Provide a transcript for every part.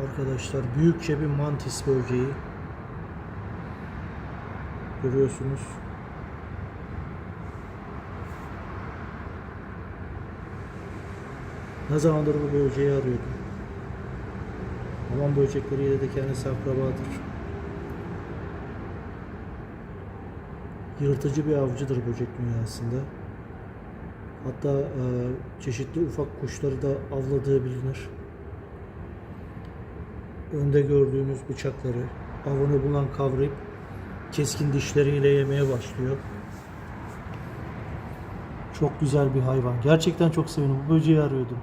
Arkadaşlar büyükçe bir mantis böceği. Görüyorsunuz. Ne zamandır bu böceği arıyordum. Aman böcekleriyle de kendisi akrabadır. Yırtıcı bir avcıdır böcek dünyasında. Hatta e, çeşitli ufak kuşları da avladığı bilinir. Önde gördüğünüz bıçakları avını bulan kavrayıp keskin dişleriyle yemeye başlıyor. Çok güzel bir hayvan. Gerçekten çok sevindim. Bu böceği arıyordum.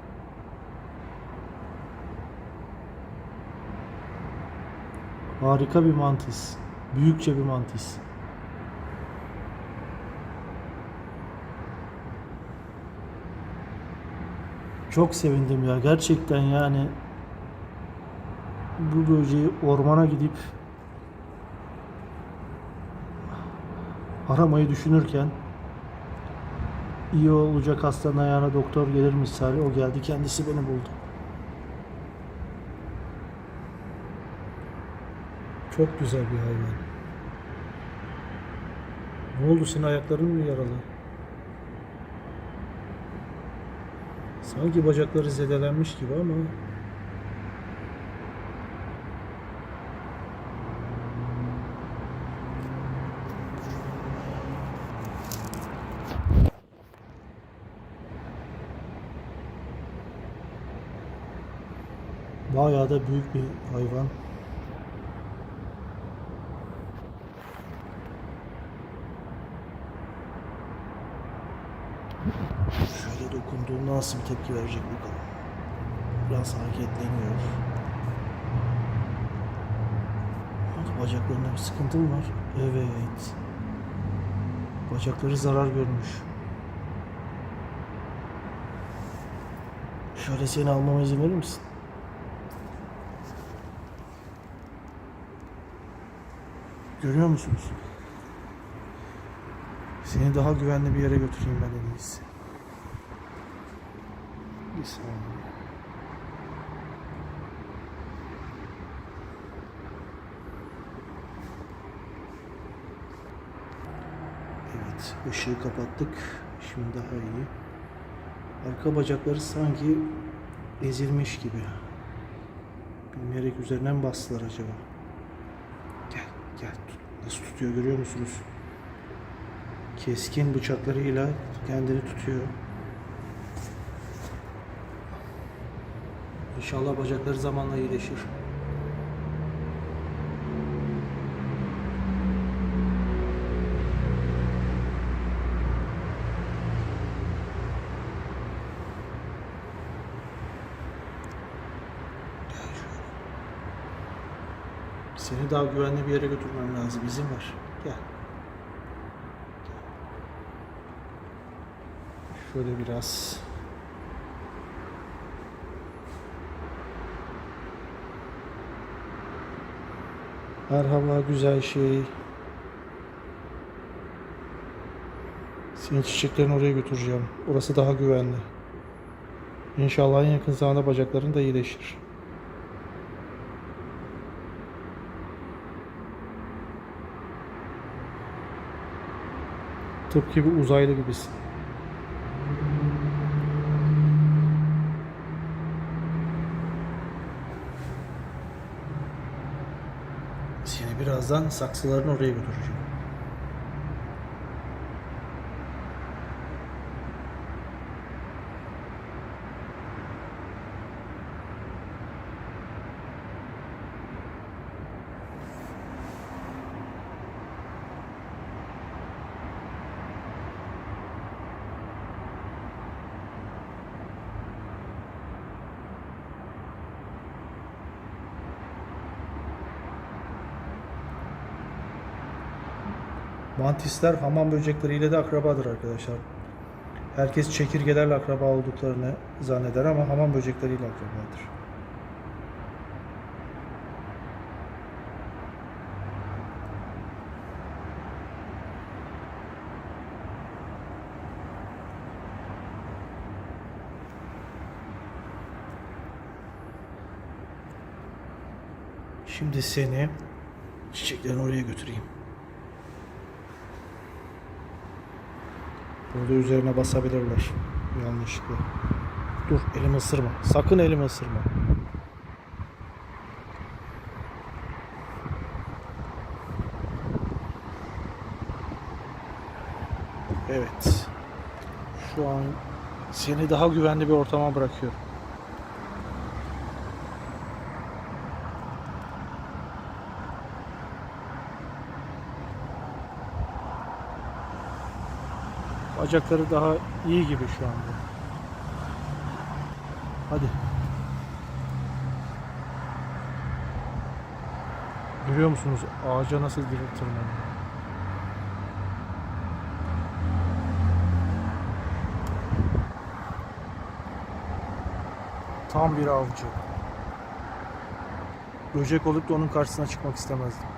Harika bir mantis. Büyükçe bir mantis. Çok sevindim ya. Gerçekten yani bu böceği ormana gidip aramayı düşünürken iyi olacak hastanın ayağına doktor gelir misali o geldi kendisi beni buldu. Çok güzel bir hayvan. Ne oldu senin ayakların mı yaralı? Sanki bacakları zedelenmiş gibi ama bayağı da büyük bir hayvan. Şöyle dokunduğunda nasıl bir tepki verecek bakalım. Biraz hareketleniyor. Bacaklarında bir sıkıntı mı var? Evet. Bacakları zarar görmüş. Şöyle seni almama izin verir misin? Görüyor musunuz? Seni daha güvenli bir yere götüreyim ben en iyisi. Bir saniye. Evet, ışığı kapattık. Şimdi daha iyi. Arka bacakları sanki ezilmiş gibi. Bilmeyerek üzerinden mi bastılar acaba? Gel. Nasıl tutuyor görüyor musunuz? Keskin bıçaklarıyla kendini tutuyor. İnşallah bacakları zamanla iyileşir. Seni daha güvenli bir yere götürmem lazım. İzin ver. Gel. Şöyle biraz Merhaba güzel şey. Senin çiçeklerini oraya götüreceğim. Orası daha güvenli. İnşallah en yakın zamanda bacakların da iyileşir. Tıpkı bir uzaylı gibisin. Seni birazdan saksıların oraya götüreceğim. Mantisler hamam böcekleriyle de akrabadır arkadaşlar. Herkes çekirgelerle akraba olduklarını zanneder ama hamam böcekleriyle akrabadır. Şimdi seni çiçeklerin oraya götüreyim. Burada üzerine basabilirler. Yanlışlıkla. Dur elimi ısırma. Sakın elimi ısırma. Evet. Şu an seni daha güvenli bir ortama bırakıyorum. Bacakları daha iyi gibi şu anda. Hadi. Görüyor musunuz ağaca nasıl girip tırmanıyor? Tam bir avcı. Böcek olup da onun karşısına çıkmak istemezdim.